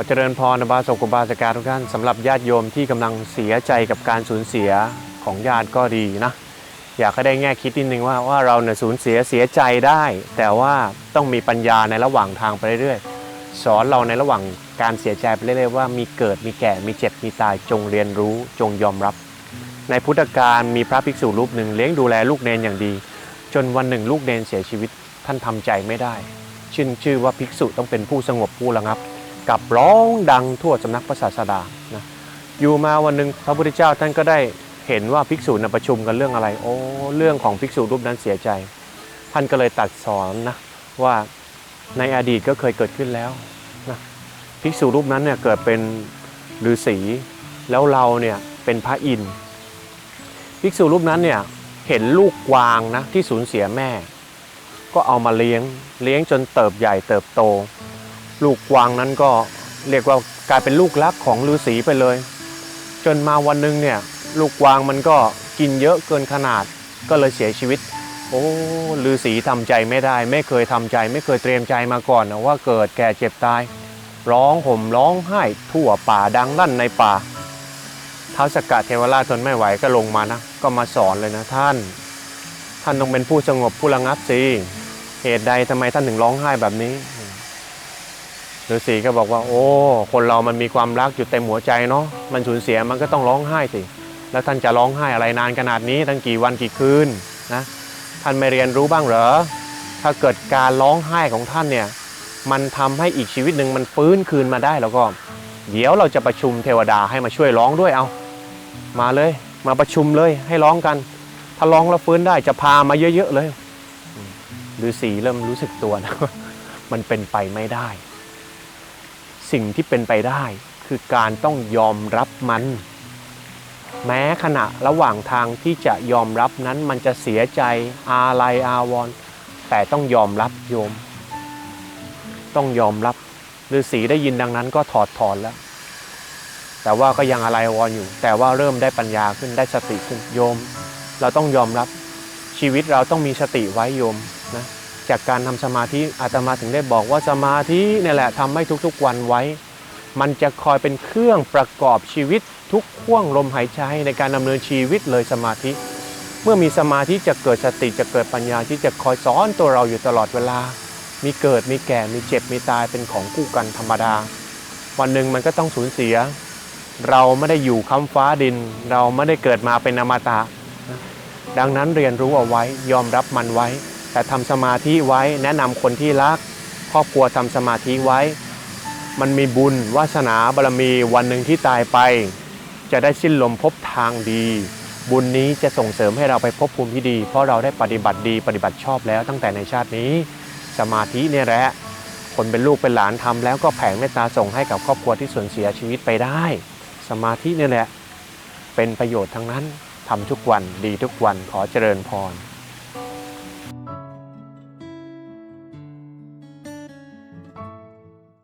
ขอเจริญพรบาสกุบาสการทุกท่านสำหรับญาติโยมที่กำลังเสียใจกับการสูญเสียของญาติก็ดีนะ อยากให้ได้แง่คิดนิดนึงว่าว่าเราเนี่ยสูญเสียเสียใจได้ แต่ว่าต้องมีปัญญาในระหว่างทางไปเรื่อยๆสอนเราในระหว่างการเสียใจไปเรื่อยๆว่ามีเกิดมีแก่มีเจ็บมีตายจงเรียนรู้จงยอมรับ ในพุทธกาลมีพระภิกษุรูปหนึ่งเลี้ยงดูแลลูกเนนอย่างดี จนวันหนึ่งลูกเนนเสียชีวิตท่านทำใจไม่ได้ชื่นชื่อว่าภิกษุต้องเป็นผู้สงบผู้ระงับ กับร้องดังทั่วสำนักพระศาสดานะอยู่มาวันหนึ่งพระพุทธเจ้าท่านก็ได้เห็นว่าภิกษุนะประชุมกันเรื่องอะไร โอ้เรื่องของภิกษุรูปนั้นเสียใจ ท่านก็เลยตัดสอนนะว่าในอดีตก็เคยเกิดขึ้นแล้วนะภิกษุรูปนั้นเนี่ยเกิดเป็นฤาษีแล้วเราเนี่ยเป็นพระอินทร์ภิกษุรูปนั้นเนี่ยเห็นลูกกวางนะที่สูญเสียแม่ ก็เอามาเลี้ยงเลี้ยงจนเติบใหญ่เติบโต ลูกกวางนั้นก็เรียกว่ากลายเป็นลูกรักของฤาษีไปเลย จนมาวันหนึงเนี่ยลูกกวางมันก็กินเยอะเกินขนาดก็เลยเสียชีวิต โอ้ฤาษีทำใจไม่ได้ ไม่เคยทำใจ ไม่เคยเตรียมใจมาก่อนนะว่าเกิดแก่เจ็บตาย ร้องห่มร้องไห้ทั่วป่าดังลั่นในป่าท้าวสกกัดเทวราชทนไม่ไหวก็ลงมานะก็มาสอนเลยนะท่าน ท่านต้องเป็นผู้สงบผู้ระงับสิเหตุใดทำไมท่านถึงร้องไห้แบบนี้ ฤาษีก็บอกว่า โอ้ คนเรามันมีความรักอยู่เต็มหัวใจเนาะมันสูญเสียมันก็ต้องร้องไห้สิ แล้วท่านจะร้องไห้อะไรนานขนาดนี้ตั้งกี่วันกี่คืนนะท่านไม่เรียนรู้บ้างเหรอถ้าเกิดการร้องไห้ของท่านเนี่ยมันทำให้อีกชีวิตหนึ่งมันฟื้นคืนมาได้แล้วก็ เดี๋ยวเราจะประชุมเทวดาให้มาช่วยร้องด้วยเอา มาเลย มาประชุมเลยให้ร้องกัน ถ้าร้องแล้วฟื้นได้จะพามาเยอะๆเลยฤาษีเริ่มรู้สึกตัวนะมันเป็นไปไม่ได้ สิ่งที่เป็นไปได้ คือการต้องยอมรับมัน แม้ขณะระหว่างทางที่จะยอมรับนั้นมันจะเสียใจอาลัยอาวรณ์แต่ต้องยอมรับโยม ต้องยอมรับฤาษีได้ยินดังนั้นก็ถอดถอนแล้ว แต่ว่าก็ยังอะไรอาวรณ์อยู่ แต่ว่าเริ่มได้ปัญญาขึ้นได้สติขึ้นโยม เราต้องยอมรับชีวิตเราต้องมีสติไว้โยมนะ จากการทำสมาธิอาตมาถึงได้บอกว่าสมาธิเนี่ยแหละทำให้ทุกๆวันไว้ มันจะคอยเป็นเครื่องประกอบชีวิตทุกข่วงลมหายใจในการดำเนินชีวิตเลยสมาธิ เมื่อมีสมาธิจะเกิดสติจะเกิดปัญญาที่จะคอยสอนตัวเราอยู่ตลอดเวลา มีเกิดมีแก่มีเจ็บมีตายเป็นของคู่กันธรรมดา วันหนึ่งมันก็ต้องสูญเสีย เราไม่ได้อยู่ค้ำฟ้าดิน เราไม่ได้เกิดมาเป็นอมตะนะดังนั้นเรียนรู้เอาไว้ยอมรับมันไว้ แต่ทำสมาธิไว้แนะนำคนที่รัก ครอบครัวทำสมาธิไว้ มันมีบุญวาสนาบารมีวันหนึ่งที่ตายไป จะได้สิ้นลมพบทางดี บุญนี้จะส่งเสริมให้เราไปพบภูมิที่ดี เพราะเราได้ปฏิบัติดีปฏิบัติชอบแล้วตั้งแต่ในชาตินี้ สมาธิเนี่ยแหละคนเป็นลูกเป็นหลานทำแล้วก็แผ่เมตตาส่งให้กับครอบครัวที่สูญเสียชีวิตไปได้ สมาธิเนี่ยแหละเป็นประโยชน์ทั้งนั้นทำทุกวันดีทุกวันขอเจริญพร